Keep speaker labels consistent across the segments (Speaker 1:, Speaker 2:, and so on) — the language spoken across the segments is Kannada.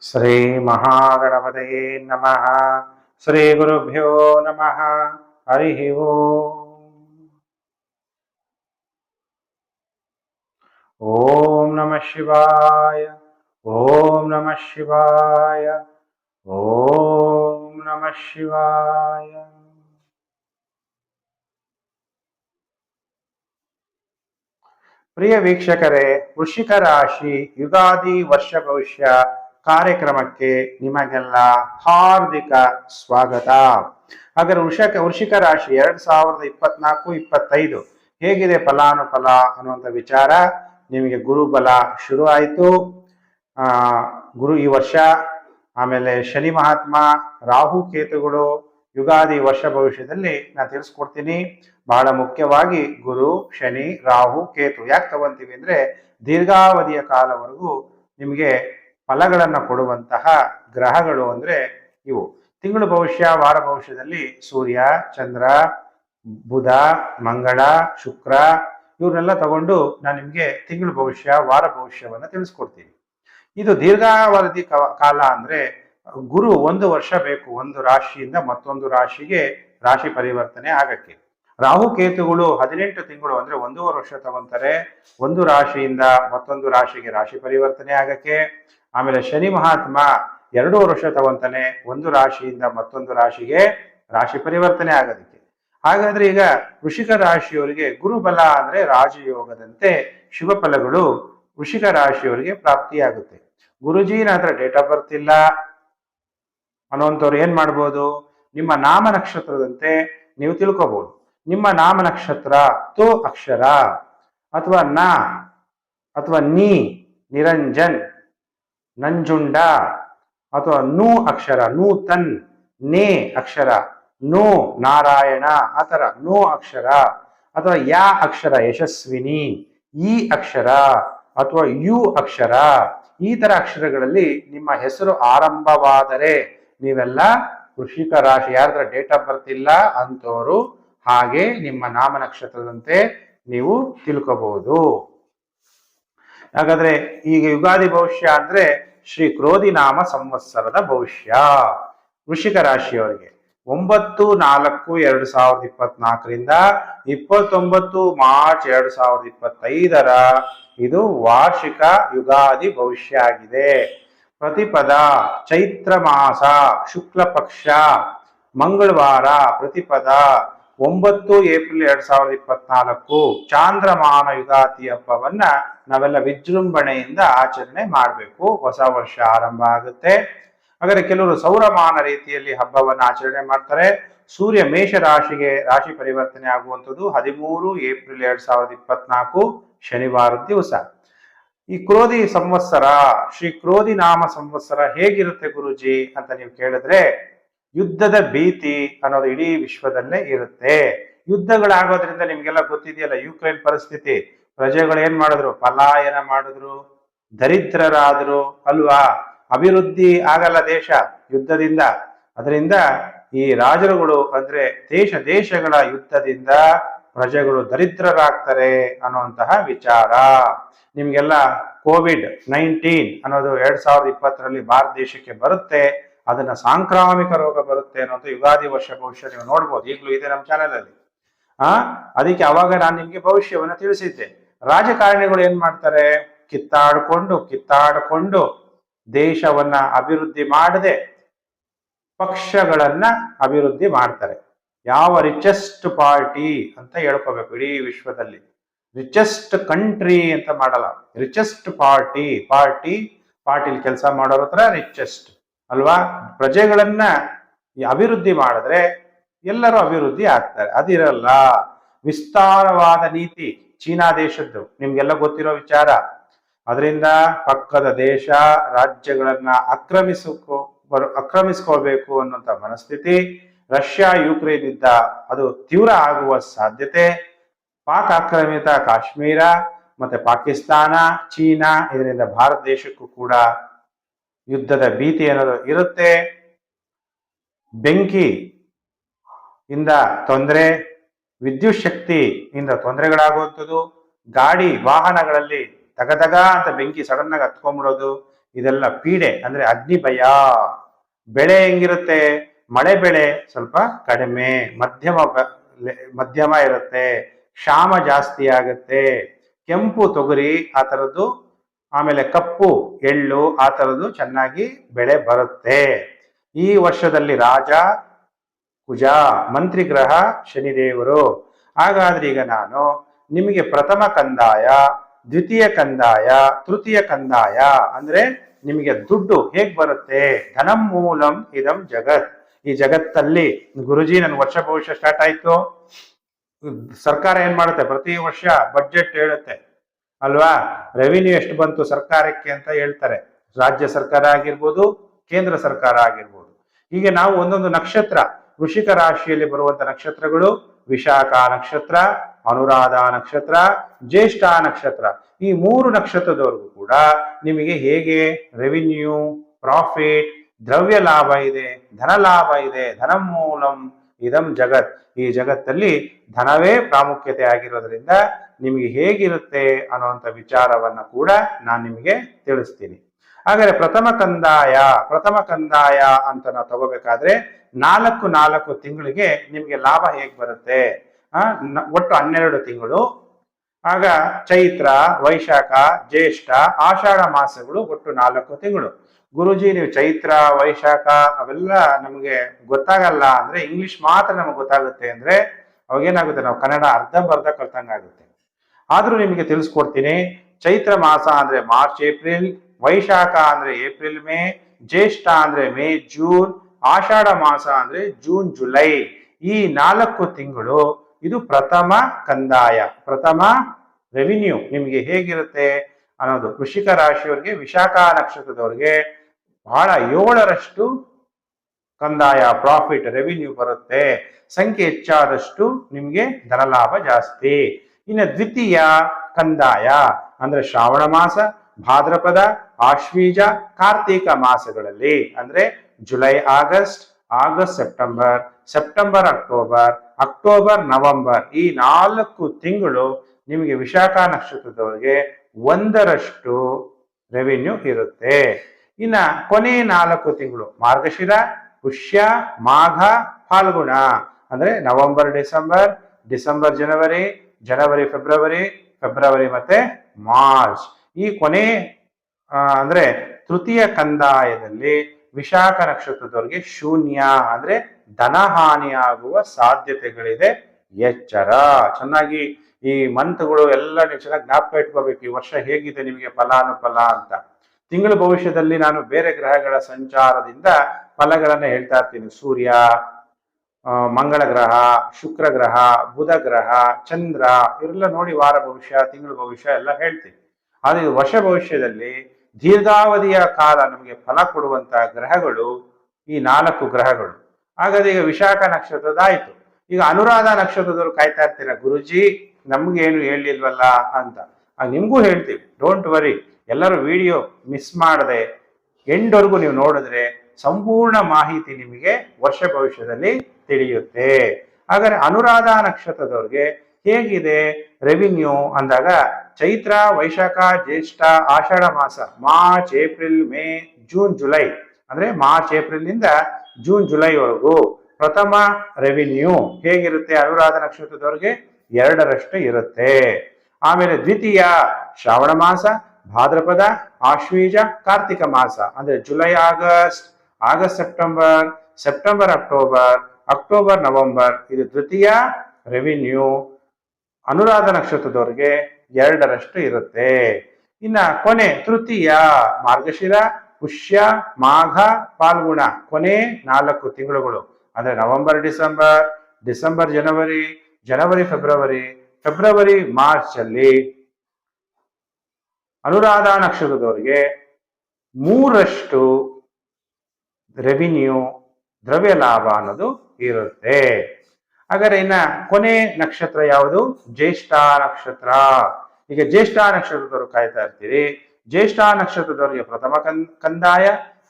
Speaker 1: ಶ್ರೀ ಮಹಾಗಣಪತಯೇ ನಮಃ. ಶ್ರೀ ಗುರುಭ್ಯೋ ನಮಃ. ಹರಿ ಓಂ. ನಮಃ ಶಿವಾಯ. ಓಂ ನಮಃ ಶಿವಾಯ. ಓಂ ನಮಃ ಶಿವಾಯ. ಪ್ರಿಯ ವೀಕ್ಷಕರೇ ವೃಷಿಕ ರಾಶಿ, ಯುಗಾದಿ ವರ್ಷ ಭವಿಷ್ಯ ಕಾರ್ಯಕ್ರಮಕ್ಕೆ ನಿಮಗೆಲ್ಲ ಹಾರ್ದಿಕ ಸ್ವಾಗತ. ಹಾಗಾದ್ರೆ ವೃಷಕ, ವೃಷಿಕ ರಾಶಿ ಎರಡ್ ಸಾವಿರದ ಇಪ್ಪತ್ನಾಲ್ಕು, ಇಪ್ಪತ್ತೈದು ಹೇಗಿದೆ ಫಲಾನುಫಲ ಅನ್ನುವಂಥ ವಿಚಾರ ನಿಮಗೆ ಗುರುಬಲ ಶುರು ಆಯಿತು. ಗುರು ಈ ವರ್ಷ, ಆಮೇಲೆ ಶನಿ ಮಹಾತ್ಮ, ರಾಹು ಕೇತುಗಳು, ಯುಗಾದಿ ವರ್ಷ ಭವಿಷ್ಯದಲ್ಲಿ ನಾನು ತಿಳಿಸ್ಕೊಡ್ತೀನಿ. ಬಹಳ ಮುಖ್ಯವಾಗಿ ಗುರು, ಶನಿ, ರಾಹು, ಕೇತು ಯಾಕೆ ತಗೊಂತೀವಿ ಅಂದ್ರೆ ದೀರ್ಘಾವಧಿಯ ಕಾಲವರೆಗೂ ನಿಮಗೆ ಫಲಗಳನ್ನು ಕೊಡುವಂತಹ ಗ್ರಹಗಳು ಅಂದ್ರೆ ಇವು. ತಿಂಗಳು ಭವಿಷ್ಯ, ವಾರ ಭವಿಷ್ಯದಲ್ಲಿ ಸೂರ್ಯ, ಚಂದ್ರ, ಬುಧ, ಮಂಗಳ, ಶುಕ್ರ ಇವ್ರನ್ನೆಲ್ಲ ತಗೊಂಡು ನಾನು ನಿಮಗೆ ತಿಂಗಳು ಭವಿಷ್ಯ, ವಾರ ಭವಿಷ್ಯವನ್ನ ತಿಳಿಸ್ಕೊಡ್ತೀನಿ. ಇದು ದೀರ್ಘಾವಧಿ ಕಾಲ ಅಂದ್ರೆ ಗುರು ಒಂದು ವರ್ಷ ಬೇಕು. ಒಂದು ರಾಶಿಯಿಂದ ಮತ್ತೊಂದು ರಾಶಿಗೆ ರಾಶಿ ಪರಿವರ್ತನೆ ಆಗಕ್ಕೆ. ರಾಹು ಕೇತುಗಳು ಹದಿನೆಂಟು ತಿಂಗಳು ಅಂದ್ರೆ ಒಂದೂವರೆ ವರ್ಷ ತಗೊಂತಾರೆ. ಒಂದು ರಾಶಿಯಿಂದ ಮತ್ತೊಂದು ರಾಶಿಗೆ ರಾಶಿ ಪರಿವರ್ತನೆ ಆಗಕ್ಕೆ. ಆಮೇಲೆ ಶನಿ ಮಹಾತ್ಮ ಎರಡು ವರ್ಷ ತಗೊಂತಾನೆ, ಒಂದು ರಾಶಿಯಿಂದ ಮತ್ತೊಂದು ರಾಶಿಗೆ ರಾಶಿ ಪರಿವರ್ತನೆ ಆಗೋದಕ್ಕೆ. ಹಾಗಾದ್ರೆ ಈಗ ವೃಷಿಕ ರಾಶಿಯವರಿಗೆ ಗುರುಬಲ ಅಂದ್ರೆ ರಾಜಯೋಗದಂತೆ ಶುಭ ಫಲಗಳು ವೃಷಿಕ ರಾಶಿಯವರಿಗೆ ಪ್ರಾಪ್ತಿಯಾಗುತ್ತೆ. ಗುರುಜಿನ ಹತ್ರ ಡೇಟ್ ಆಫ್ ಬರ್ತ್ ಇಲ್ಲ. ಅನ್ನುವಂಥವ್ರು ಏನ್ ಮಾಡ್ಬೋದು? ನಿಮ್ಮ ನಾಮ ನಕ್ಷತ್ರದಂತೆ ನೀವು ತಿಳ್ಕೋಬಹುದು ನಿಮ್ಮ ನಾಮ ನಕ್ಷತ್ರ ತೋ ಅಕ್ಷರ ಅಥವಾ ನ ಅಥವಾ ನೀ, ನಿರಂಜನ್ ನಂಜುಂಡ ಅಥವಾ ನೂ ಅಕ್ಷರ ನೂತನ್ ನೇ ಅಕ್ಷರ, ನೋ ನಾರಾಯಣ, ಆ ಥರ ನೋ ಅಕ್ಷರ ಅಥವಾ ಯಾ ಅಕ್ಷರ ಯಶಸ್ವಿನಿ, ಈ ಅಕ್ಷರ ಅಥವಾ ಯು ಅಕ್ಷರ, ಈ ತರ ಅಕ್ಷರಗಳಲ್ಲಿ ನಿಮ್ಮ ಹೆಸರು ಆರಂಭವಾದರೆ ನೀವೆಲ್ಲ ಕೃಷಿಕ ರಾಶಿ, ಯಾರ್ದ್ರ ಡೇಟ್ ಆಫ್ ಬರ್ತ್ ಇಲ್ಲ ಅಂತವರು ಹಾಗೆ ನಿಮ್ಮ ನಾಮ ನಕ್ಷತ್ರದಂತೆ ನೀವು ತಿಳ್ಕೋಬಹುದು ಹಾಗಾದ್ರೆ ಈಗ ಯುಗಾದಿ ಭವಿಷ್ಯ ಅಂದ್ರೆ ಶ್ರೀ ಕ್ರೋಧಿ ನಾಮ ಸಂವತ್ಸರದ ಭವಿಷ್ಯ. ವೃಷಿಕ ರಾಶಿಯವರಿಗೆ ಒಂಬತ್ತು, ನಾಲ್ಕು, ಎರಡು ಸಾವಿರದ ಇಪ್ಪತ್ನಾಲ್ಕರಿಂದ ಇಪ್ಪತ್ತೊಂಬತ್ತು, ಮಾರ್ಚ್ ಎರಡು ಸಾವಿರದ ಇಪ್ಪತ್ತೈದರ ಇದು ವಾರ್ಷಿಕ ಯುಗಾದಿ ಭವಿಷ್ಯ ಆಗಿದೆ. ಪ್ರತಿಪದ ಚೈತ್ರ ಮಾಸ, ಶುಕ್ಲ ಪಕ್ಷ, ಮಂಗಳವಾರ ಪ್ರತಿಪದ ಒಂಬತ್ತು ಏಪ್ರಿಲ್ ಎರಡ್ ಸಾವಿರದ ಇಪ್ಪತ್ನಾಲ್ಕು ಚಾಂದ್ರಮಾನ ಯುಗಾದಿ ಹಬ್ಬವನ್ನ ನಾವೆಲ್ಲ ವಿಜೃಂಭಣೆಯಿಂದ ಆಚರಣೆ ಮಾಡಬೇಕು. ಹೊಸ ವರ್ಷ ಆರಂಭ ಆಗುತ್ತೆ. ಹಾಗಾದ್ರೆ ಕೆಲವರು ಸೌರಮಾನ ರೀತಿಯಲ್ಲಿ ಹಬ್ಬವನ್ನು ಆಚರಣೆ ಮಾಡ್ತಾರೆ. ಸೂರ್ಯ ಮೇಷ ರಾಶಿಗೆ ರಾಶಿ ಪರಿವರ್ತನೆ ಆಗುವಂಥದ್ದು ಹದಿಮೂರು ಏಪ್ರಿಲ್ ಎರಡ್ ಸಾವಿರದ ಇಪ್ಪತ್ನಾಲ್ಕು ಶನಿವಾರ ದಿವಸ. ಈ ಕ್ರೋಧಿ ಸಂವತ್ಸರ, ಶ್ರೀ ಕ್ರೋಧಿ ನಾಮ ಸಂವತ್ಸರ ಹೇಗಿರುತ್ತೆ ಗುರುಜಿ ಅಂತ ನೀವು ಕೇಳಿದ್ರೆ ಯುದ್ಧದ ಭೀತಿ ಅನ್ನೋದು ಇಡೀ ವಿಶ್ವದಲ್ಲೇ ಇರುತ್ತೆ. ಯುದ್ಧಗಳಾಗೋದ್ರಿಂದ ನಿಮ್ಗೆಲ್ಲ ಗೊತ್ತಿದೆಯಲ್ಲ, ಯುಕ್ರೇನ್ ಪರಿಸ್ಥಿತಿ. ಪ್ರಜೆಗಳು ಏನ್ ಮಾಡಿದ್ರು? ಪಲಾಯನ ಮಾಡಿದ್ರು, ದರಿದ್ರರಾದ್ರು ಅಲ್ವಾ? ಅಭಿವೃದ್ಧಿ ಆಗಲ್ಲ ದೇಶ ಯುದ್ಧದಿಂದ. ಅದರಿಂದ ಈ ರಾಜರುಗಳು ಅಂದ್ರೆ ದೇಶ ದೇಶಗಳ ಯುದ್ಧದಿಂದ ಪ್ರಜೆಗಳು ದರಿದ್ರರಾಗ್ತಾರೆ ಅನ್ನುವಂತಹ ವಿಚಾರ. ನಿಮ್ಗೆಲ್ಲ ಕೋವಿಡ್ ನೈನ್ಟೀನ್ ಅನ್ನೋದು ಎರಡ್ ಸಾವಿರದ ಇಪ್ಪತ್ತರಲ್ಲಿ ಭಾರತ ದೇಶಕ್ಕೆ ಬರುತ್ತೆ. ಅದನ್ನ ಸಾಂಕ್ರಾಮಿಕ ರೋಗ ಬರುತ್ತೆ ಅನ್ನೋದು ಯುಗಾದಿ ವರ್ಷ ಭವಿಷ್ಯ ನೀವು ನೋಡ್ಬೋದು. ಈಗಲೂ ಇದೆ ನಮ್ಮ ಚಾನೆಲ್ ಅಲ್ಲಿ. ಆ? ಅದಕ್ಕೆ ಅವಾಗ ನಾನು ನಿಮ್ಗೆ ಭವಿಷ್ಯವನ್ನ ತಿಳಿಸಿದ್ದೆ. ರಾಜಕಾರಣಿಗಳು ಏನ್ ಮಾಡ್ತಾರೆ? ಕಿತ್ತಾಡ್ಕೊಂಡು ಕಿತ್ತಾಡ್ಕೊಂಡು ದೇಶವನ್ನ ಅಭಿವೃದ್ಧಿ ಮಾಡದೆ. ಪಕ್ಷಗಳನ್ನ ಅಭಿವೃದ್ಧಿ ಮಾಡ್ತಾರೆ. ಯಾವ ರಿಚೆಸ್ಟ್ ಪಾರ್ಟಿ ಅಂತ ಹೇಳ್ಕೋಬೇಕು. ಇಡೀ ವಿಶ್ವದಲ್ಲಿ. ರಿಚೆಸ್ಟ್ ಕಂಟ್ರಿ ಅಂತ ಮಾಡಲ್ಲ. ರಿಚೆಸ್ಟ್ ಪಾರ್ಟಿ ಪಾರ್ಟಿ ಪಾರ್ಟಿಲಿ ಕೆಲಸ ಮಾಡೋರ ಹತ್ರ ರಿಚೆಸ್ಟ್ ಅಲ್ವಾ? ಪ್ರಜೆಗಳನ್ನ ಅಭಿವೃದ್ಧಿ ಮಾಡಿದ್ರೆ ಎಲ್ಲರೂ ಅಭಿವೃದ್ಧಿ ಆಗ್ತಾರೆ. ಅದಿರಲ್ಲ. ವಿಸ್ತಾರವಾದ ನೀತಿ ಚೀನಾ ದೇಶದ್ದು. ನಿಮ್ಗೆಲ್ಲ ಗೊತ್ತಿರೋ ವಿಚಾರ. ಅದರಿಂದ ಪಕ್ಕದ ದೇಶ ರಾಜ್ಯಗಳನ್ನ ಆಕ್ರಮಿಸಕೋ ಆಕ್ರಮಿಸ್ಕೋಬೇಕು ಅನ್ನುವಂಥ ಮನಸ್ಥಿತಿ. ರಷ್ಯಾ, ಯುಕ್ರೇನ್ ಯುದ್ಧ, ಅದು ತೀವ್ರ ಆಗುವ ಸಾಧ್ಯತೆ. ಪಾಕ್ ಆಕ್ರಮಿತ ಕಾಶ್ಮೀರ, ಮತ್ತೆ ಪಾಕಿಸ್ತಾನ, ಚೀನಾ, ಇದರಿಂದ ಭಾರತ ದೇಶಕ್ಕೂ ಕೂಡ ಯುದ್ಧದ ಭೀತಿ ಏನಾದ್ರು ಇರುತ್ತೆ? ಬೆಂಕಿ ಇಂದ ತೊಂದರೆ, ವಿದ್ಯುತ್ ಶಕ್ತಿ ಇಂದ ತೊಂದರೆಗಳಾಗುವಂಥದ್ದು, ಗಾಡಿ, ವಾಹನಗಳಲ್ಲಿ ತಗದಗ ಅಂತ ಬೆಂಕಿ ಸಡನ್ ಆಗಿ ಹತ್ಕೊಂಡ್ಬಿಡೋದು, ಇದೆಲ್ಲ ಪೀಡೆ, ಅಂದ್ರೆ ಅಗ್ನಿ ಭಯ. ಬೆಳೆ ಹೆಂಗಿರುತ್ತೆ? ಮಳೆ ಬೆಳೆ ಸ್ವಲ್ಪ ಕಡಿಮೆ, ಮಧ್ಯಮ ಮಧ್ಯಮ ಇರುತ್ತೆ, ಕ್ಷಾಮ ಜಾಸ್ತಿ ಆಗುತ್ತೆ. ಕೆಂಪು ತೊಗರಿ ಆ ಥರದ್ದು ಆಮೇಲೆ ಕಪ್ಪು, ಎಳ್ಳು ಆ ಥರದ್ದು ಚೆನ್ನಾಗಿ ಬೆಳೆ ಬರುತ್ತೆ. ಈ ವರ್ಷದಲ್ಲಿ ರಾಜ, ಕುಜ ಮಂತ್ರಿ ಗ್ರಹ ಶನಿದೇವರು. ಹಾಗಾದ್ರೆ ಈಗ ನಾನು ನಿಮಗೆ ಪ್ರಥಮ ಕಂದಾಯ, ದ್ವಿತೀಯ ಕಂದಾಯ, ತೃತೀಯ ಕಂದಾಯ ಅಂದ್ರೆ ನಿಮಗೆ ದುಡ್ಡು ಹೇಗ್ ಬರುತ್ತೆ? ಧನಂ ಮೂಲಂ ಇದಂ ಜಗತ್. ಈ ಜಗತ್ತಲ್ಲಿ ಗುರುಜಿ ನನ್ ವರ್ಷ ಭವಿಷ್ಯ ಸ್ಟಾರ್ಟ್ ಆಯ್ತು. ಸರ್ಕಾರ ಏನ್ ಮಾಡುತ್ತೆ? ಪ್ರತಿ ವರ್ಷ ಬಡ್ಜೆಟ್ ಹೇಳುತ್ತೆ. ಅಲ್ವಾ? ರೆವಿನ್ಯೂ ಎಷ್ಟು ಬಂತು ಸರ್ಕಾರಕ್ಕೆ ಅಂತ ಹೇಳ್ತಾರೆ. ರಾಜ್ಯ ಸರ್ಕಾರ ಆಗಿರ್ಬೋದು, ಕೇಂದ್ರ ಸರ್ಕಾರ ಆಗಿರ್ಬೋದು. ಹೀಗೆ ನಾವು ಒಂದೊಂದು ನಕ್ಷತ್ರ ವೃಷಿಕ ರಾಶಿಯಲ್ಲಿ ಬರುವಂತ ನಕ್ಷತ್ರಗಳು, ವಿಶಾಖ ನಕ್ಷತ್ರ, ಅನುರಾಧ ನಕ್ಷತ್ರ, ಜ್ಯೇಷ್ಠ ನಕ್ಷತ್ರ, ಈ ಮೂರು ನಕ್ಷತ್ರದವರೆಗೂ ಕೂಡ ನಿಮಗೆ ಹೇಗೆ ರೆವಿನ್ಯೂ ಪ್ರಾಫಿಟ್ ದ್ರವ್ಯ ಲಾಭ ಇದೆ ಧನ ಲಾಭ ಇದೆ ಧನ ಮೂಲಂ ಇದಂ ಜಗತ್. ಈ ಜಗತ್ತಲ್ಲಿ ಧನವೇ ಪ್ರಾಮುಖ್ಯತೆ ಆಗಿರೋದ್ರಿಂದ ನಿಮಗೆ ಹೇಗಿರುತ್ತೆ ಅನ್ನುವಂಥ ವಿಚಾರವನ್ನ ಕೂಡ ನಾನು ನಿಮಗೆ ತಿಳಿಸ್ತೀನಿ. ಹಾಗಾದ್ರೆ ಪ್ರಥಮ ಕಂದಾಯ ಪ್ರಥಮ ಕಂದಾಯ ಅಂತ ನಾವು ತಗೋಬೇಕಾದ್ರೆ ನಾಲ್ಕು ನಾಲ್ಕು ತಿಂಗಳಿಗೆ ನಿಮಗೆ ಲಾಭ ಹೇಗೆ ಬರುತ್ತೆ? ಒಟ್ಟು ಹನ್ನೆರಡು ತಿಂಗಳು. ಆಗ ಚೈತ್ರ, ವೈಶಾಖ, ಜ್ಯೇಷ್ಠ, ಆಷಾಢ ಮಾಸಗಳು ಒಟ್ಟು ನಾಲ್ಕು ತಿಂಗಳು. ಗುರುಜಿ, ನೀವು ಚೈತ್ರ, ವೈಶಾಖ ಅವೆಲ್ಲ ನಮಗೆ ಗೊತ್ತಾಗಲ್ಲ ಅಂದ್ರೆ ಇಂಗ್ಲಿಷ್ ಮಾತ್ರ ನಮಗೆ ಗೊತ್ತಾಗುತ್ತೆ ಅಂದ್ರೆ ಅವಾಗೇನಾಗುತ್ತೆ? ನಾವು ಕನ್ನಡ ಅರ್ಧಂಬರ್ಧ ಕಲ್ತಂಗಾಗುತ್ತೆ ಆದ್ರೂ ನಿಮಗೆ ತಿಳಿಸ್ಕೊಡ್ತೀನಿ, ಚೈತ್ರ ಮಾಸ ಅಂದ್ರೆ ಮಾರ್ಚ್ ಏಪ್ರಿಲ್ ವೈಶಾಖ ಅಂದ್ರೆ ಏಪ್ರಿಲ್ ಮೇ ಜ್ಯೇಷ್ಠ ಅಂದ್ರೆ ಮೇ ಜೂನ್ ಆಷಾಢ ಮಾಸ ಅಂದ್ರೆ ಜೂನ್ ಜುಲೈ ಈ ನಾಲ್ಕು ತಿಂಗಳು ಇದು ಪ್ರಥಮ ಕಂದಾಯ, ಪ್ರಥಮ ರೆವಿನ್ಯೂ ನಿಮಗೆ ಹೇಗಿರುತ್ತೆ ಅನ್ನೋದು ಕೃಷಿಕ ರಾಶಿಯವರಿಗೆ, ವಿಶಾಖ ನಕ್ಷತ್ರದವರಿಗೆ ಬಹಳ ಏಳರಷ್ಟು ಕಂದಾಯ ಪ್ರಾಫಿಟ್ ರೆವಿನ್ಯೂ ಬರುತ್ತೆ. ಸಂಖ್ಯೆ ಹೆಚ್ಚಾದಷ್ಟು ನಿಮಗೆ ಧನಲಾಭ ಜಾಸ್ತಿ. ಇನ್ನು ದ್ವಿತೀಯ ಕಂದಾಯ, ಅಂದ್ರೆ ಶ್ರಾವಣ ಮಾಸ, ಭಾದ್ರಪದ ಆಶ್ವೀಜ ಕಾರ್ತೀಕ ಮಾಸಗಳಲ್ಲಿ, ಅಂದ್ರೆ July, August August, September September, October October, November ಈ ನಾಲ್ಕು ತಿಂಗಳು ನಿಮಗೆ ವಿಶಾಖ ನಕ್ಷತ್ರದವರಿಗೆ ಒಂದರಷ್ಟು ರೆವಿನ್ಯೂ ಇರುತ್ತೆ. ಇನ್ನ ಕೊನೆ ನಾಲ್ಕು ತಿಂಗಳು, ಮಾರ್ಗಶಿರ, ಪುಷ್ಯ, ಮಾಘ, ಫಾಲ್ಗುಣ. ಅಂದ್ರೆ ನವೆಂಬರ್, ಡಿಸೆಂಬರ್ ಡಿಸೆಂಬರ್, ಜನವರಿ ಜನವರಿ, ಫೆಬ್ರವರಿ ಫೆಬ್ರವರಿ ಮತ್ತೆ ಮಾರ್ಚ್. ಈ ಕೊನೆ ಅಂದ್ರೆ ತೃತೀಯ ಕಂದಾಯದಲ್ಲಿ ವಿಶಾಖ ನಕ್ಷತ್ರದವರಿಗೆ ಶೂನ್ಯ, ಅಂದ್ರೆ ಧನಹಾನಿಯಾಗುವ ಸಾಧ್ಯತೆಗಳಿದೆ. ಎಚ್ಚರ. ಚೆನ್ನಾಗಿ ಈ ಮಂತ್ಗಳು ಎಲ್ಲ ನೀವು ಚೆನ್ನಾಗಿ ಜ್ಞಾಪಕ ಇಟ್ಕೋಬೇಕು. ಈ ವರ್ಷ ಹೇಗಿದೆ ನಿಮಗೆ ಫಲಾನುಫಲ ಅಂತ. ತಿಂಗಳ ಭವಿಷ್ಯದಲ್ಲಿ ನಾನು ಬೇರೆ ಗ್ರಹಗಳ ಸಂಚಾರದಿಂದ ಫಲಗಳನ್ನ ಹೇಳ್ತಾ ಇರ್ತೀನಿ. ಸೂರ್ಯ ಮಂಗಳ ಗ್ರಹ, ಶುಕ್ರ ಗ್ರಹ, ಬುಧ ಗ್ರಹ, ಚಂದ್ರ ಇವರೆಲ್ಲ ನೋಡಿ ವಾರ ಭವಿಷ್ಯ, ತಿಂಗಳ ಭವಿಷ್ಯ ಎಲ್ಲ ಹೇಳ್ತೀನಿ. ಆದ್ರೆ ಇದು ವರ್ಷ ಭವಿಷ್ಯದಲ್ಲಿ ದೀರ್ಘಾವಧಿಯ ಕಾಲ ನಮಗೆ ಫಲ ಕೊಡುವಂತ ಗ್ರಹಗಳು ಈ ನಾಲ್ಕು ಗ್ರಹಗಳು. ಹಾಗಾದ್ರೆ ಈಗ ವಿಶಾಖ ನಕ್ಷತ್ರದಾಯ್ತು ಈಗ ಅನುರಾಧ ನಕ್ಷತ್ರದವರು ಕಾಯ್ತಾ ಇರ್ತೀರ, ಗುರುಜಿ ನಮ್ಗೇನು ಹೇಳಿಲ್ವಲ್ಲ ಅಂತ. ನಿಮ್ಗೂ ಹೇಳ್ತೀವಿ. ಡೋಂಟ್ ವರಿ ಎಲ್ಲರೂ ವಿಡಿಯೋ ಮಿಸ್ ಮಾಡದೆ ಎಂಡ್ವರೆಗೂ ನೀವು ನೋಡಿದ್ರೆ ಸಂಪೂರ್ಣ ಮಾಹಿತಿ ನಿಮಗೆ ವರ್ಷ ಭವಿಷ್ಯದಲ್ಲಿ ತಿಳಿಯುತ್ತೆ. ಹಾಗಾದ್ರೆ ಅನುರಾಧ ನಕ್ಷತ್ರದವ್ರಿಗೆ ಹೇಗಿದೆ ರೆವಿನ್ಯೂ ಅಂದಾಗ ಚೈತ್ರ, ವೈಶಾಖ, ಜ್ಯೇಷ್ಠ, ಆಷಾಢ ಮಾಸ, March, April, May, June, July. ಅಂದ್ರೆ ಮಾರ್ಚ್, ಏಪ್ರಿಲ್ನಿಂದ ಜೂನ್ ಜುಲೈವರೆಗೂ ಪ್ರಥಮ ರೆವಿನ್ಯೂ ಹೇಗಿರುತ್ತೆ ಅನುರಾಧ ನಕ್ಷತ್ರದವ್ರಿಗೆ? ಎರಡರಷ್ಟು ಇರುತ್ತೆ. ಆಮೇಲೆ ದ್ವಿತೀಯ ಶ್ರಾವಣ ಮಾಸ ಭಾದ್ರಪದ, ಆಶ್ವೀಜ, ಕಾರ್ತಿಕ ಮಾಸ, ಅಂದ್ರೆ July, August August, September September, October October, November, ಇದು ತೃತೀಯ ರೆವಿನ್ಯೂ ಅನುರಾಧ ನಕ್ಷತ್ರದವರಿಗೆ ಎರಡರಷ್ಟು ಇರುತ್ತೆ. ಇನ್ನ ಕೊನೆ ತೃತೀಯ ಮಾರ್ಗಶಿರ, ಪುಷ್ಯ, ಮಾಘ, ಪಾಲ್ಗುಣ, ಕೊನೆ ನಾಲ್ಕು ತಿಂಗಳುಗಳು. ಅಂದ್ರೆ ನವೆಂಬರ್, ಡಿಸೆಂಬರ್ ಡಿಸೆಂಬರ್, ಜನವರಿ ಜನವರಿ, ಫೆಬ್ರವರಿ ಫೆಬ್ರವರಿ ಮಾರ್ಚ್ ಅಲ್ಲಿ ಅನುರಾಧ ನಕ್ಷತ್ರದವರಿಗೆ ಮೂರಷ್ಟು ರೆವಿನ್ಯೂ ದ್ರವ್ಯ ಲಾಭ ಅನ್ನೋದು ಇರುತ್ತೆ. ಹಾಗಾದ್ರೆ ಇನ್ನ ಕೊನೆ ನಕ್ಷತ್ರ ಯಾವುದು? ಜ್ಯೇಷ್ಠ ನಕ್ಷತ್ರ. ಈಗ ಜ್ಯೇಷ್ಠ ನಕ್ಷತ್ರದವರು ಕಾಯ್ತಾ ಇರ್ತೀರಿ. ಜ್ಯೇಷ್ಠ ನಕ್ಷತ್ರದವರಿಗೆ ಪ್ರಥಮ ಕಂದಾಯ,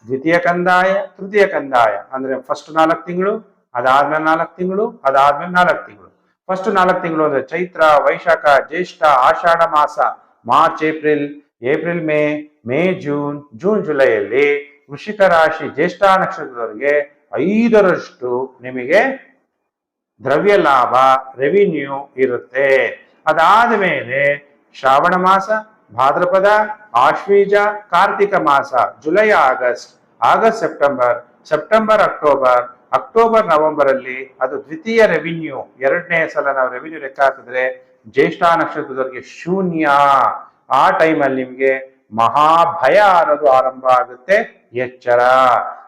Speaker 1: ದ್ವಿತೀಯ ಕಂದಾಯ, ತೃತೀಯ ಕಂದಾಯ. ಅಂದ್ರೆ ಫಸ್ಟ್ ನಾಲ್ಕು ತಿಂಗಳು, ಅದಾದ್ಮೇಲೆ ನಾಲ್ಕು ತಿಂಗಳು, ಅದಾದ್ಮೇಲೆ ನಾಲ್ಕು ತಿಂಗಳು. ಫಸ್ಟ್ ನಾಲ್ಕು ತಿಂಗಳು ಅಂದ್ರೆ ಚೈತ್ರ, ವೈಶಾಖ, ಜ್ಯೇಷ್ಠ, ಆಷಾಢ ಮಾಸ, March, April April May May, June June ಜುಲೈಯಲ್ಲಿ ವೃಷಿಕ ರಾಶಿ ಜ್ಯೇಷ್ಠ ನಕ್ಷತ್ರದವರಿಗೆ ಐದರಷ್ಟು ನಿಮಗೆ ದ್ರವ್ಯ ಲಾಭ ರೆವಿನ್ಯೂ ಇರುತ್ತೆ. ಅದಾದ ಮೇಲೆ ಶ್ರಾವಣ ಮಾಸ, ಭಾದ್ರಪದ, ಆಶ್ವೀಜ, ಕಾರ್ತಿಕ ಮಾಸ, July, August August, September September, October October November ಅಲ್ಲಿ ಅದು ದ್ವಿತೀಯ ರೆವಿನ್ಯೂ ಎರಡನೇ ಸಲ ನಾವು ರೆವಿನ್ಯೂ ಲೆಕ್ಕ ಹಾಕಿದ್ರೆ ಜ್ಯೇಷ್ಠ ನಕ್ಷತ್ರದವರಿಗೆ ಶೂನ್ಯ. ಆ ಟೈಮಲ್ಲಿ ನಿಮ್ಗೆ ಮಹಾಭಯ ಅನ್ನೋದು ಆರಂಭ ಆಗುತ್ತೆ. ಎಚ್ಚರ.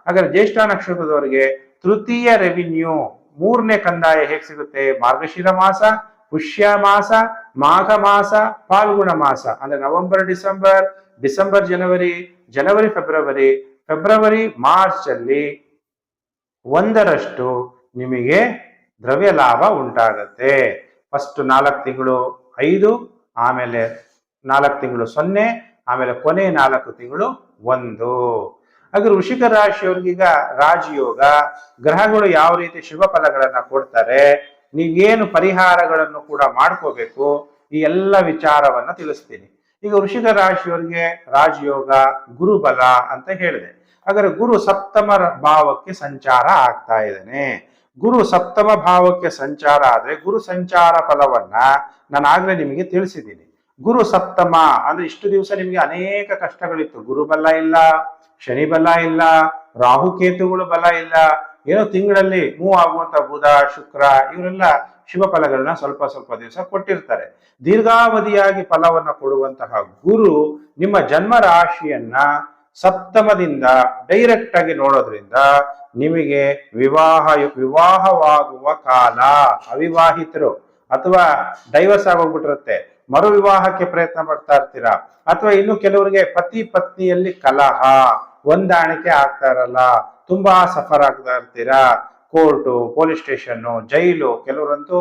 Speaker 1: ಹಾಗಾದ್ರೆ ಜ್ಯೇಷ್ಠ ನಕ್ಷತ್ರದವರಿಗೆ ತೃತೀಯ ರೆವಿನ್ಯೂ ಮೂರನೇ ಕಂದಾಯ ಹೇಗೆ ಸಿಗುತ್ತೆ? ಮಾರ್ಗಶಿರ ಮಾಸ, ಪುಷ್ಯ ಮಾಸ, ಮಾಘ ಮಾಸ, ಫಾಲ್ಗುಣ ಮಾಸ. ಅಂದ್ರೆ ನವೆಂಬರ್, ಡಿಸೆಂಬರ್ ಡಿಸೆಂಬರ್, ಜನವರಿ ಜನವರಿ, ಫೆಬ್ರವರಿ. ಫೆಬ್ರವರಿ ಮಾರ್ಚ್ ಅಲ್ಲಿ ಒಂದರಷ್ಟು ನಿಮಗೆ ದ್ರವ್ಯ ಲಾಭ ಉಂಟಾಗತ್ತೆ. ಫಸ್ಟ್ ನಾಲ್ಕು ತಿಂಗಳು ಐದು, ಆಮೇಲೆ ನಾಲ್ಕು ತಿಂಗಳು ಸೊನ್ನೆ, ಆಮೇಲೆ ಕೊನೆ ನಾಲ್ಕು ತಿಂಗಳು ಒಂದು. ಹಾಗೆ ವೃಷಿಕ ರಾಶಿಯವ್ರಿಗೀಗ ರಾಜಯೋಗ, ಗ್ರಹಗಳು ಯಾವ ರೀತಿ ಶುಭ ಫಲಗಳನ್ನ ಕೊಡ್ತಾರೆ, ನೀವೇನು ಪರಿಹಾರಗಳನ್ನು ಕೂಡ ಮಾಡ್ಕೋಬೇಕು, ಈ ಎಲ್ಲ ವಿಚಾರವನ್ನ ತಿಳಿಸ್ತೀನಿ. ಈಗ ವೃಷಿಕ ರಾಶಿಯವರಿಗೆ ರಾಜಯೋಗ, ಗುರುಬಲ ಅಂತ ಹೇಳಿದೆ. ಹಾಗಾದ್ರೆ ಗುರು ಸಪ್ತಮ ಭಾವಕ್ಕೆ ಸಂಚಾರ ಆಗ್ತಾ ಇದ್ದಾನೆ. ಗುರು ಸಪ್ತಮ ಭಾವಕ್ಕೆ ಸಂಚಾರ ಆದ್ರೆ ಗುರು ಸಂಚಾರ ಫಲವನ್ನ ನಾನು ಆಗ್ಲೇ ನಿಮಗೆ ತಿಳಿಸಿದ್ದೀನಿ. ಗುರು ಸಪ್ತಮ ಅಂದ್ರೆ ಇಷ್ಟು ದಿವಸ ನಿಮಗೆ ಅನೇಕ ಕಷ್ಟಗಳಿತ್ತು. ಗುರು ಬಲ ಇಲ್ಲ, ಶನಿ ಬಲ ಇಲ್ಲ ರಾಹುಕೇತುಗಳು ಬಲ ಇಲ್ಲ. ಏನೋ ತಿಂಗಳಲ್ಲಿ ಮೂವ್ ಆಗುವಂತ ಬುಧ, ಶುಕ್ರ, ಇವರೆಲ್ಲ ಶಿವ ಫಲಗಳನ್ನ ಸ್ವಲ್ಪ ಸ್ವಲ್ಪ ದಿವಸ ಕೊಟ್ಟಿರ್ತಾರೆ. ದೀರ್ಘಾವಧಿಯಾಗಿ ಫಲವನ್ನ ಕೊಡುವಂತಹ ಗುರು ನಿಮ್ಮ ಜನ್ಮ ರಾಶಿಯನ್ನ ಸಪ್ತಮದಿಂದ ಡೈರೆಕ್ಟ್ ಆಗಿ ನೋಡೋದ್ರಿಂದ ನಿಮಗೆ ವಿವಾಹ, ವಿವಾಹವಾಗುವ ಕಾಲ ಅವಿವಾಹಿತರು ಅಥವಾ ಡೈವರ್ಸ್ ಆಗೋಗ್ಬಿಟ್ಟಿರುತ್ತೆ. ಮರು ವಿವಾಹಕ್ಕೆ ಪ್ರಯತ್ನ ಪಡ್ತಾ ಇರ್ತೀರಾ? ಅಥವಾ ಇನ್ನು ಕೆಲವರಿಗೆ ಪತಿ ಪತ್ನಿಯಲ್ಲಿ ಕಲಹ, ಹೊಂದಾಣಿಕೆ ಆಗ್ತಾ ಇರಲ್ಲ, ತುಂಬಾ ಸಫರ್ ಆಗ್ತಾ ಇರ್ತೀರಾ? ಕೋರ್ಟು, ಪೊಲೀಸ್ ಸ್ಟೇಷನ್ನು, ಜೈಲು, ಕೆಲವರಂತೂ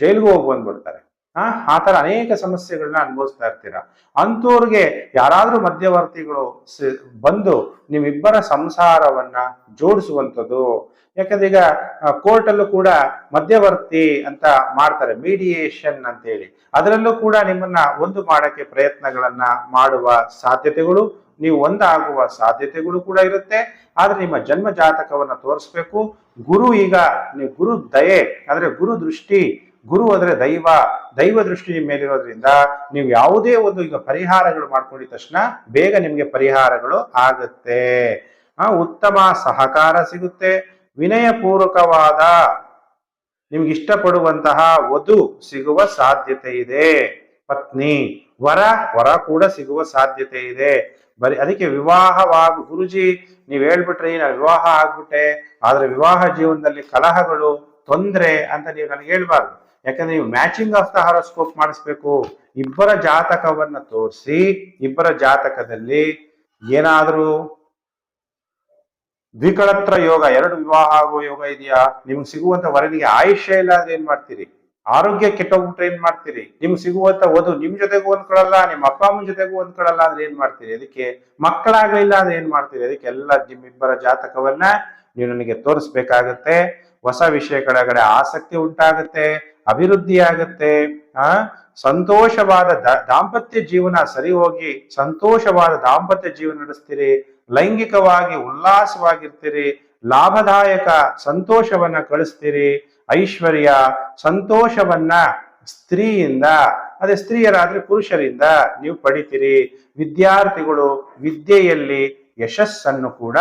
Speaker 1: ಜೈಲ್ಗೂ ಹೋಗಿ ಬಂದ್ಬಿಡ್ತಾರೆ. ಆ ಆ ತರ ಅನೇಕ ಸಮಸ್ಯೆಗಳನ್ನ ಅನುಭವಿಸ್ತಾ ಇರ್ತೀರಾ. ಅಂಥವ್ರಿಗೆ ಯಾರಾದ್ರೂ ಮಧ್ಯವರ್ತಿಗಳು ಬಂದು ನಿಮ್ಮಿಬ್ಬರ ಸಂಸಾರವನ್ನ ಜೋಡಿಸುವಂಥದ್ದು, ಯಾಕಂದ್ರೆ ಈಗ ಕೋರ್ಟಲ್ಲೂ ಕೂಡ ಮಧ್ಯವರ್ತಿ ಅಂತ ಮಾಡ್ತಾರೆ ಮೀಡಿಯೇಷನ್ ಅಂತ ಹೇಳಿ. ಅದರಲ್ಲೂ ಕೂಡ ನಿಮ್ಮನ್ನ ಒಂದು ಮಾಡಕ್ಕೆ ಪ್ರಯತ್ನಗಳನ್ನ ಮಾಡುವ ಸಾಧ್ಯತೆಗಳು, ನೀವು ಒಂದಾಗುವ ಸಾಧ್ಯತೆಗಳು ಕೂಡ ಇರುತ್ತೆ. ಆದ್ರೆ ನಿಮ್ಮ ಜನ್ಮ ಜಾತಕವನ್ನ ತೋರಿಸ್ಬೇಕು. ಗುರು ಈಗ, ನೀವು ಗುರು ದಯೆ ಅಂದ್ರೆ ಗುರು ದೃಷ್ಟಿ ಗುರು ಅಂದ್ರೆ ದೈವ ದೈವ ದೃಷ್ಟಿ ಮೇಲಿರೋದ್ರಿಂದ ನೀವು ಯಾವುದೇ ಒಂದು ಈಗ ಪರಿಹಾರಗಳು ಮಾಡ್ಕೊಂಡಿದ ತಕ್ಷಣ ಬೇಗ ನಿಮ್ಗೆ ಪರಿಹಾರಗಳು ಆಗುತ್ತೆ. ಆ, ಉತ್ತಮ ಸಹಕಾರ ಸಿಗುತ್ತೆ. ವಿನಯಪೂರ್ವಕವಾದ, ನಿಮ್ಗೆ ಇಷ್ಟಪಡುವಂತಹ ವಧು ಸಿಗುವ ಸಾಧ್ಯತೆ ಇದೆ. ಪತ್ನಿ, ವರ ವರ ಕೂಡ ಸಿಗುವ ಸಾಧ್ಯತೆ ಇದೆ. ಬರೀ ಅದಕ್ಕೆ ವಿವಾಹವಾಗ, ಗುರುಜಿ ನೀವ್ ಹೇಳ್ಬಿಟ್ರಿ, ನಾ ವಿವಾಹ ಆಗ್ಬಿಟ್ಟೆ, ಆದ್ರೆ ವಿವಾಹ ಜೀವನದಲ್ಲಿ ಕಲಹಗಳು, ತೊಂದರೆ ಅಂತ ನೀವು ನನಗೆ ಹೇಳ್ಬಾರ್ದು. ಯಾಕಂದ್ರೆ ನೀವು ಮ್ಯಾಚಿಂಗ್ ಆಫ್ ದ ಹಾರೋಸ್ಕೋಪ್ ಮಾಡಿಸ್ಬೇಕು. ಇಬ್ಬರ ಜಾತಕವನ್ನ ತೋರಿಸಿ, ಇಬ್ಬರ ಜಾತಕದಲ್ಲಿ ಏನಾದ್ರೂ ದ್ವಿಕಳತ್ರ ಯೋಗ, ಎರಡು ವಿವಾಹ ಆಗುವ ಯೋಗ ಇದೆಯಾ? ನಿಮ್ಗೆ ಸಿಗುವಂತ ವರನಿಗೆ ಆಯುಷ್ಯ ಇಲ್ಲ ಅಂದ್ರೆ ಏನ್ ಮಾಡ್ತೀರಿ? ಆರೋಗ್ಯ ಕೆಟ್ಟೋಗ್ಬಿಟ್ರೆ ಏನ್ ಮಾಡ್ತೀರಿ? ನಿಮ್ಗೆ ಸಿಗುವಂತ ವಧು ನಿಮ್ ಜೊತೆಗೂ ಹೊಂದ್ಕೊಳಲ್ಲ ನಿಮ್ಮ ಅಪ್ಪ ಅಮ್ಮನ ಜೊತೆಗೂ ಹೊಂದ್ಕೊಳಲ್ಲ ಅಂದ್ರೆ ಏನ್ ಮಾಡ್ತೀರಿ? ಅದಕ್ಕೆ ಮಕ್ಕಳಾಗ್ಲಿಲ್ಲ ಅಂದ್ರೆ ಏನ್ ಮಾಡ್ತೀರಿ? ಅದಕ್ಕೆ ಎಲ್ಲ ನಿಮ್ಮಿಬ್ಬರ ಜಾತಕವನ್ನ ನೀವು ನನಗೆ ತೋರಿಸ್ಬೇಕಾಗತ್ತೆ. ಹೊಸ ವಿಷಯಗಳ ಆಸಕ್ತಿ ಉಂಟಾಗುತ್ತೆ. ಅಭಿವೃದ್ಧಿ ಆಗುತ್ತೆ ಆ? ಸಂತೋಷವಾದ ದಾಂಪತ್ಯ ಜೀವನ ಸರಿ ಹೋಗಿ ಸಂತೋಷವಾದ ದಾಂಪತ್ಯ ಜೀವನ ನಡೆಸ್ತೀರಿ, ಲೈಂಗಿಕವಾಗಿ ಉಲ್ಲಾಸವಾಗಿರ್ತೀರಿ, ಲಾಭದಾಯಕ ಸಂತೋಷವನ್ನ ಕಳಿಸ್ತೀರಿ, ಐಶ್ವರ್ಯ ಸಂತೋಷವನ್ನ ಸ್ತ್ರೀಯಿಂದ, ಅದೇ ಸ್ತ್ರೀಯರಾದ್ರೆ ಪುರುಷರಿಂದ ನೀವು ಪಡಿತೀರಿ, ವಿದ್ಯಾರ್ಥಿಗಳು ವಿದ್ಯೆಯಲ್ಲಿ ಯಶಸ್ಸನ್ನು ಕೂಡ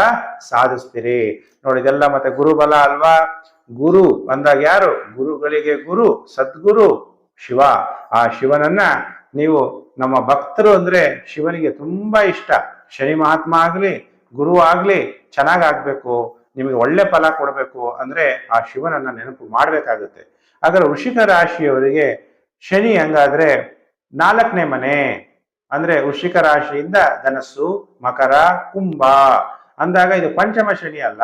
Speaker 1: ಸಾಧಿಸ್ತೀರಿ. ನೋಡಿ, ಇದೆಲ್ಲ ಮತ್ತೆ ಗುರುಬಲ ಅಲ್ವಾ? ಗುರು ಅಂದಾಗ ಯಾರು? ಗುರುಗಳಿಗೆ ಗುರು, ಸದ್ಗುರು, ಶಿವ. ಆ ಶಿವನನ್ನ ನೀವು ನಮ್ಮ ಭಕ್ತರು ಅಂದ್ರೆ ಶಿವನಿಗೆ ತುಂಬಾ ಇಷ್ಟ. ಶನಿ ಮಹಾತ್ಮ ಆಗ್ಲಿ, ಗುರು ಆಗ್ಲಿ ಚೆನ್ನಾಗಾಗ್ಬೇಕು ನಿಮಗೆ ಒಳ್ಳೆ ಫಲ ಕೊಡಬೇಕು ಅಂದ್ರೆ ಆ ಶಿವನನ್ನ ನೆನಪು ಮಾಡ್ಬೇಕಾಗುತ್ತೆ. ಆದ್ರೆ ವೃಷಿಕ ರಾಶಿಯವರಿಗೆ ಶನಿ ಹಂಗಾದ್ರೆ ನಾಲ್ಕನೇ ಮನೆ. ಅಂದ್ರೆ ವೃಷಿಕ ರಾಶಿಯಿಂದ ಧನಸ್ಸು, ಮಕರ, ಕುಂಭ. ಅಂದಾಗ ಇದು ಪಂಚಮ ಶನಿ ಅಲ್ಲ,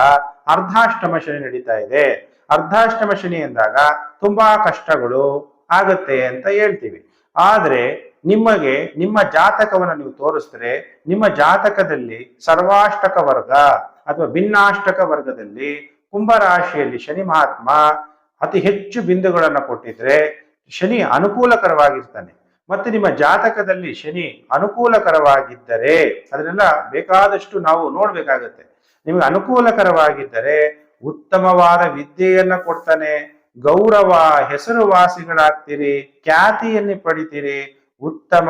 Speaker 1: ಅರ್ಧಾಷ್ಟಮ ಶನಿ ನಡೀತಾ ಇದೆ. ಅರ್ಧಾಷ್ಟಮ ಶನಿ ಅಂದಾಗ ತುಂಬಾ ಕಷ್ಟಗಳು ಆಗತ್ತೆ ಅಂತ ಹೇಳ್ತೀವಿ. ಆದ್ರೆ ನಿಮಗೆ ನಿಮ್ಮ ಜಾತಕವನ್ನು ನೀವು ತೋರಿಸಿದ್ರೆ ನಿಮ್ಮ ಜಾತಕದಲ್ಲಿ ಸರ್ವಾಷ್ಟಕ ವರ್ಗ ಅಥವಾ ಭಿನ್ನಾಷ್ಟಕ ವರ್ಗದಲ್ಲಿ ಕುಂಭರಾಶಿಯಲ್ಲಿ ಶನಿ ಮಹಾತ್ಮ ಅತಿ ಹೆಚ್ಚು ಬಿಂದುಗಳನ್ನು ಕೊಟ್ಟಿದ್ರೆ ಶನಿ ಅನುಕೂಲಕರವಾಗಿರ್ತಾನೆ. ಮತ್ತೆ ನಿಮ್ಮ ಜಾತಕದಲ್ಲಿ ಶನಿ ಅನುಕೂಲಕರವಾಗಿದ್ದರೆ ಅದನ್ನೆಲ್ಲ ಬೇಕಾದಷ್ಟು ನಾವು ನೋಡ್ಬೇಕಾಗತ್ತೆ. ನಿಮಗೆ ಅನುಕೂಲಕರವಾಗಿದ್ದರೆ ಉತ್ತಮವಾದ ವಿದ್ಯೆಯನ್ನ ಕೊಡ್ತಾನೆ. ಗೌರವ, ಹೆಸರುವಾಸಿಗಳಾಗ್ತೀರಿ, ಖ್ಯಾತಿಯನ್ನು ಪಡಿತೀರಿ, ಉತ್ತಮ,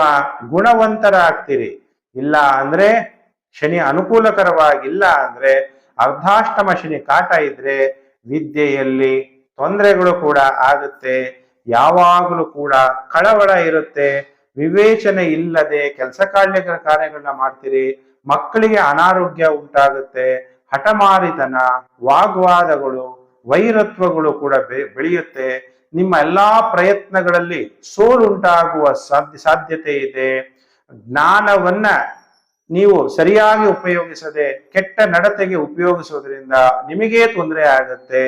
Speaker 1: ಗುಣವಂತರಾಗ್ತೀರಿ. ಇಲ್ಲ ಅಂದ್ರೆ ಶನಿ ಅನುಕೂಲಕರವಾಗಿಲ್ಲ ಅಂದ್ರೆ ಅರ್ಧಾಷ್ಟಮ ಶನಿ ಕಾಟ ಇದ್ರೆ ವಿದ್ಯೆಯಲ್ಲಿ ತೊಂದರೆಗಳು ಕೂಡ ಆಗುತ್ತೆ. ಯಾವಾಗಲೂ ಕೂಡ ಕಳವಳ ಇರುತ್ತೆ. ವಿವೇಚನೆ ಇಲ್ಲದೆ ಕೆಲಸ ಕಾರ್ಯ ಕಾರ್ಯಗಳನ್ನ ಮಾಡ್ತೀರಿ. ಮಕ್ಕಳಿಗೆ ಅನಾರೋಗ್ಯ ಉಂಟಾಗುತ್ತೆ. ಹಠಮಾರಿತನ, ವಾಗ್ವಾದಗಳು, ವೈರತ್ವಗಳು ಕೂಡ ಬೆಳೆಯುತ್ತೆ. ನಿಮ್ಮ ಎಲ್ಲಾ ಪ್ರಯತ್ನಗಳಲ್ಲಿ ಸೋಲುಂಟಾಗುವ ಸಾಧ್ಯ, ಸಾಧ್ಯತೆ ಇದೆ. ಜ್ಞಾನವನ್ನ ನೀವು ಸರಿಯಾಗಿ ಉಪಯೋಗಿಸದೆ, ಕೆಟ್ಟ ನಡತೆಗೆ ಉಪಯೋಗಿಸೋದ್ರಿಂದ ನಿಮಗೇ ತೊಂದರೆ ಆಗುತ್ತೆ.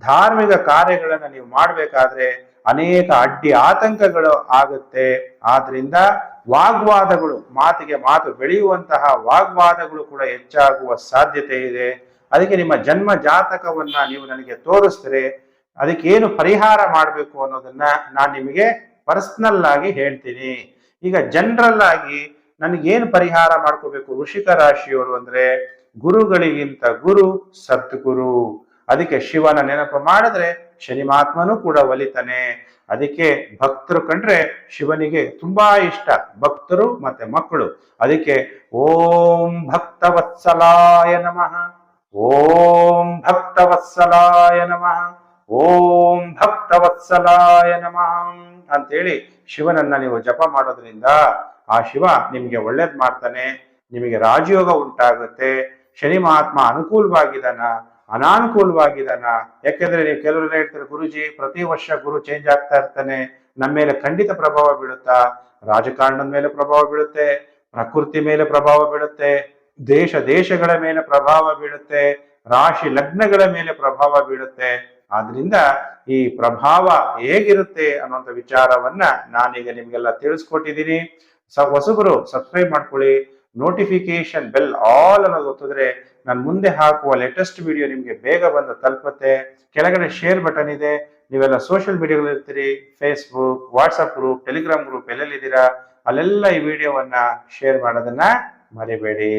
Speaker 1: ಧಾರ್ಮಿಕ ಕಾರ್ಯಗಳನ್ನು ನೀವು ಮಾಡಬೇಕಾದ್ರೆ ಅನೇಕ ಅಡ್ಡಿ ಆತಂಕಗಳು ಆಗುತ್ತೆ. ಆದ್ರಿಂದ ವಾಗ್ವಾದಗಳು, ಮಾತಿಗೆ ಮಾತು ಬೆಳೆಯುವಂತಹ ವಾಗ್ವಾದಗಳು ಕೂಡ ಹೆಚ್ಚಾಗುವ ಸಾಧ್ಯತೆ ಇದೆ. ಅದಕ್ಕೆ ನಿಮ್ಮ ಜನ್ಮ ಜಾತಕವನ್ನ ನೀವು ನನಗೆ ತೋರಿಸಿದ್ರೆ ಅದಕ್ಕೆ ಏನು ಪರಿಹಾರ ಮಾಡಬೇಕು ಅನ್ನೋದನ್ನ ನಾನು ನಿಮಗೆ ಪರ್ಸನಲ್ ಆಗಿ ಹೇಳ್ತೀನಿ. ಈಗ ಜನರಲ್ ಆಗಿ ನನಗೇನು ಪರಿಹಾರ ಮಾಡ್ಕೋಬೇಕು ಋಷಿಕ ರಾಶಿಯವರು ಅಂದ್ರೆ ಗುರುಗಳಿಗಿಂತ ಗುರು, ಸದ್ಗುರು. ಅದಕ್ಕೆ ಶಿವನ ನೆನಪು ಮಾಡಿದ್ರೆ ಶನಿ ಕೂಡ ಒಲಿತಾನೆ. ಅದಕ್ಕೆ ಭಕ್ತರು ಕಂಡ್ರೆ ಶಿವನಿಗೆ ತುಂಬಾ ಇಷ್ಟ. ಭಕ್ತರು ಮತ್ತೆ ಮಕ್ಕಳು. ಅದಕ್ಕೆ ಓಂ ಭಕ್ತವತ್ಸಲಾಯ ನಮಃ. ಓಂ ಭಕ್ತವತ್ಸಲಾಯ ನಮಃ. ಓಂ ಭಕ್ತವತ್ಸಲಾಯ ನಮಃ ಅಂತೇಳಿ ಶಿವನನ್ನ ನೀವು ಜಪ ಮಾಡೋದ್ರಿಂದ ಆ ಶಿವ ನಿಮ್ಗೆ ಒಳ್ಳೇದ್ ಮಾಡ್ತಾನೆ. ನಿಮಗೆ ರಾಜಯೋಗ ಉಂಟಾಗುತ್ತೆ. ಶನಿ ಮಹಾತ್ಮ ಅನುಕೂಲವಾಗಿದ್ದಾನ. ಅನಾನುಕೂಲವಾಗಿದ್ದಾನ. ಯಾಕೆಂದ್ರೆ ನೀವು ಕೆಲವರೆಲ್ಲ ಹೇಳ್ತಾರೆ, ಗುರುಜಿ, ಪ್ರತಿ ವರ್ಷ ಗುರು ಚೇಂಜ್ ಆಗ್ತಾ ಇರ್ತಾನೆ. ನಮ್ಮ ಮೇಲೆ ಖಂಡಿತ ಪ್ರಭಾವ ಬೀಳುತ್ತಾ? ರಾಜಕಾರಣದ ಮೇಲೆ ಪ್ರಭಾವ ಬೀಳುತ್ತೆ. ಪ್ರಕೃತಿ ಮೇಲೆ ಪ್ರಭಾವ ಬೀಳುತ್ತೆ. ದೇಶ ದೇಶಗಳ ಮೇಲೆ ಪ್ರಭಾವ ಬೀಳುತ್ತೆ. ರಾಶಿ ಲಗ್ನಗಳ ಮೇಲೆ ಪ್ರಭಾವ ಬೀಳುತ್ತೆ. ಆದ್ರಿಂದ ಈ ಪ್ರಭಾವ ಹೇಗಿರುತ್ತೆ ಅನ್ನುವಂಥ ವಿಚಾರವನ್ನ ನಾನೀಗ ನಿಮ್ಗೆಲ್ಲ ತಿಳಿಸ್ಕೊಟ್ಟಿದ್ದೀನಿ. ಸ ಹೊಸಬರು ಸಬ್ಸ್ಕ್ರೈಬ್ ಮಾಡ್ಕೊಳ್ಳಿ. ನೋಟಿಫಿಕೇಶನ್ ಬೆಲ್ ಆಲ್ ಅನ್ನೋದು ಗೊತ್ತಿದ್ರೆ ನಾನು ಮುಂದೆ ಹಾಕುವ ಲೇಟೆಸ್ಟ್ ವಿಡಿಯೋ ನಿಮಗೆ ಬೇಗ ಬಂದು ತಲುಪುತ್ತೆ. ಕೆಳಗಡೆ ಶೇರ್ ಬಟನ್ ಇದೆ. ನೀವೆಲ್ಲ ಸೋಷಿಯಲ್ ಮೀಡಿಯಾಗಳು ಇರ್ತೀರಿ. Facebook WhatsApp group Telegram group ಎಲ್ಲೆಲ್ಲಿದ್ದೀರಾ ಅಲ್ಲೆಲ್ಲ ಈ ವಿಡಿಯೋವನ್ನ ಶೇರ್ ಮಾಡೋದನ್ನ ಮರಿಬೇಡಿ.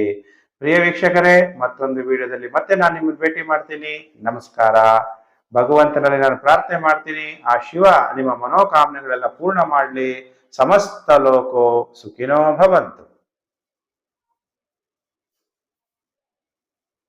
Speaker 1: ಪ್ರಿಯ ವೀಕ್ಷಕರೇ, ಮತ್ತೊಂದು ವಿಡಿಯೋದಲ್ಲಿ ಮತ್ತೆ ನಾನು ನಿಮ್ಮನ್ನು ಭೇಟಿ ಮಾಡ್ತೀನಿ. ನಮಸ್ಕಾರ. ಭಗವಂತನಲ್ಲಿ ನಾನು ಪ್ರಾರ್ಥನೆ ಮಾಡ್ತೀನಿ. ಆ ಶಿವ ನಿಮ್ಮ ಮನೋಕಾಮನೆಗಳೆಲ್ಲ ಪೂರ್ಣ ಮಾಡಲಿ. ಸಮಸ್ತ ಲೋಕೋ ಸುಖಿನೋ ಭವಂತು.